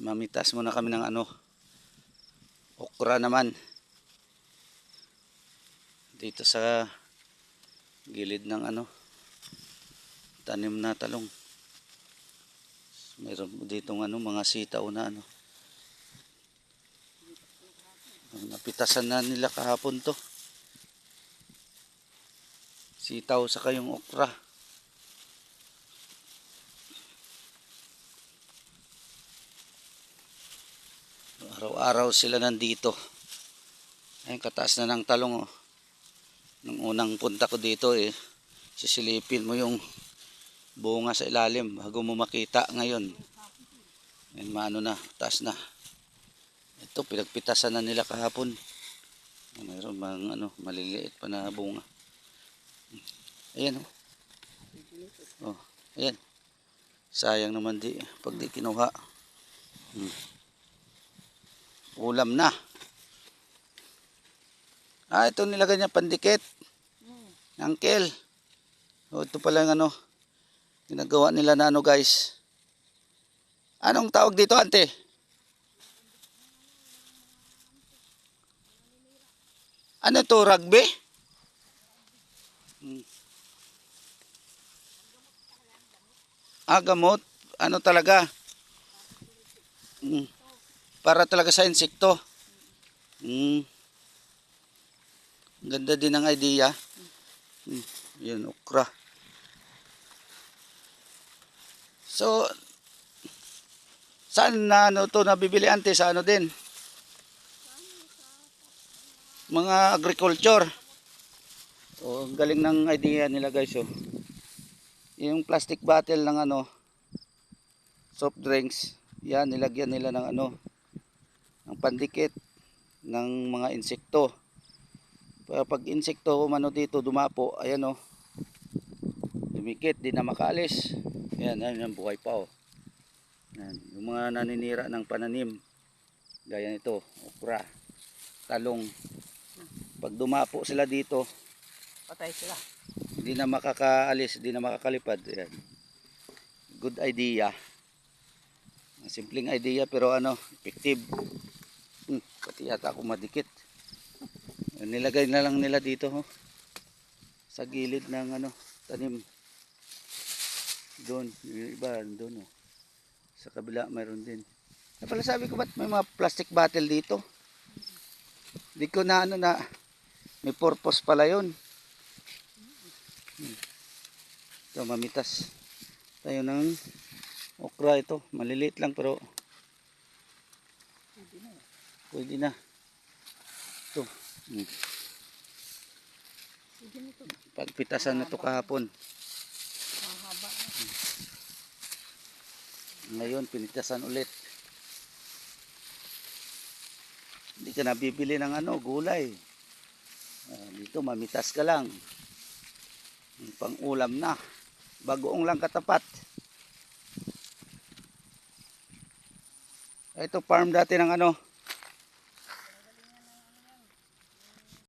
Mamitas muna kami ng ano. Okra naman. Dito sa gilid ng ano. Tanim na talong. Mayroon dito ano, mga sitaw na ano. Napitasan na nila kahapon to. Sitaw sa kayong okra. Araw-araw sila nandito. Ayun, kataas na ng talong oh. Nung unang punta ko dito eh, sisilipin mo yung bunga sa ilalim bago mo makita ngayon. Ayun, maano na, taas na. Ito, pinagpitasan na nila kahapon. Mayroon bang ano, maliliit pa na bunga. Ayan oh. Oh, ayan. Sayang naman di, pag di kinuha. Hmm. Ulam na. Ah, ito nilagay niya pandikit. Uncle. Oh, ito pala yung ano. Ginagawa nila na ano guys. Anong tawag dito ante? Ano to, rugby? Hmm. Ah, gamot. Ano talaga? Hmm. Para talaga sa insekto. Hmm. Ganda din ang idea. Hmm. Yan, okra. So, saan na ano to nabibili ante? Sa ano din? Mga agriculture. Oh, galing ng idea nila guys. Oh. Yung plastic bottle ng ano, soft drinks. Yan, nilagyan nila ng ano, ng pandikit ng mga insekto. Pag insekto umano dito dumapo, ayan oh. Dumikit, di na makaalis. Ayan, ayan, yan, buhay pa oh. Yan, yung mga naninira ng pananim. Gaya nito, okra, talong. Pag dumapo sila dito, Patay sila. hindi na makakaalis, hindi na makakalipad. Ayan. Good idea. Simpleng idea pero ano, effective. Hmm, pati yata ako madikit. Nilagay na lang nila dito ho. Sa gilid ng ano, tanim. Doon, yung iba doon oh. Sa kabila mayroon din. Kaya pala sabi ko ba't may mga plastic bottle dito? Di ko na ano na may purpose pala yun. Ito, mamitas. Tayo ng okra ito. Maliliit lang pero pwede na. Ito. Hmm. Pagpitasan na ito kahapon. Na. Ngayon, pinitasan ulit. Hindi ka nabibili ng ano, gulay. Ah, dito, mamitas ka lang. Pang ulam na. Bagoong lang katapat. Ito farm dati ng ano,